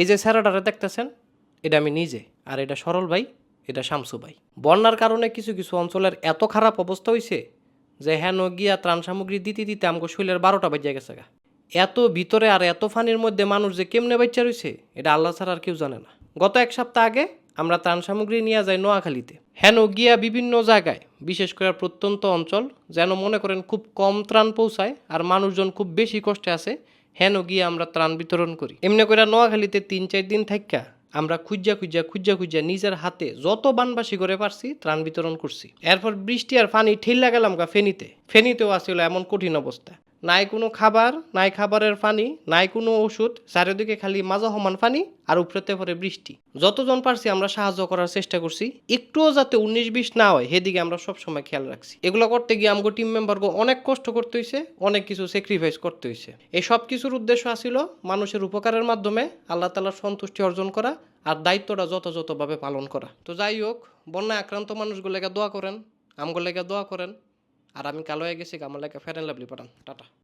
এই যে স্যারাডারে দেখতেছেন, এটা আমি নিজে, আর এটা সরল ভাই, এটা শামসু ভাই। বন্যার কারণে কিছু কিছু অঞ্চলের এত খারাপ অবস্থা হয়েছে যে হ্যাঁ গিয়া ত্রাণ সামগ্রী দিতে দিতে আমাকে শৈলের বারোটা বাজে গেছে গা। এত ভিতরে আর এত ফানির মধ্যে মানুষ যে কেমনে বাচ্চা রয়েছে এটা আল্লাহ ছাড়া আর কেউ জানে না। গত এক সপ্তাহ আগে আমরা ত্রাণ সামগ্রী নিয়ে যাই নোয়াখালীতে। হেন গিয়া বিভিন্ন জায়গায়, বিশেষ করে প্রত্যন্ত অঞ্চল, যেন মনে করেন খুব কম ত্রাণ পৌঁছায় আর মানুষজন খুব বেশি কষ্টে আছে হেন গিয়ে আমরা ত্রাণ বিতরণ করি। এমনি করে নোয়াখালীতে তিন, চার দিন থাকা আমরা খুঁজা খুঁজা খুঁজা খুঁজা নিজের হাতে যত বানবাসি করে পারছি ত্রাণ বিতরণ করছি। এরপর বৃষ্টি আর পানি ঠেল্লা গেলাম গা ফেনিতে। ফেনিতেও আসছিল এমন কঠিন অবস্থা। নাই কোনো খাবার, নাই খাবারের পানি, নাই কোনো ওষুধ চারিদিকে খালি মাজা সমান পানি আর উপরেতে পরে বৃষ্টি। যতজন পারছি আমরা সাহায্য করার চেষ্টা করছি একটুও যাতে উনিশ বিশ না হয় সেদিকে আমরা সব সময় খেয়াল রাখছি এগুলো করতে গিয়ে আমগো টিম মেম্বারকে অনেক কষ্ট করতে হয়েছে অনেক কিছু স্যাক্রিফাইস করতে হয়েছে এই সব কিছুর উদ্দেশ্য আছিল মানুষের উপকারের মাধ্যমে আল্লাহ তালার সন্তুষ্টি অর্জন করা আর দায়িত্বটা যথাযথভাবে পালন করা। তো যাই হোক, বন্যায় আক্রান্ত মানুষগুলোকে দোয়া করেন আমগুলোকে দোয়া করেন। আর আমি কালো হয়ে গেছি আমার লেগে ফেরেন লাভলি পাঠান। টাটা।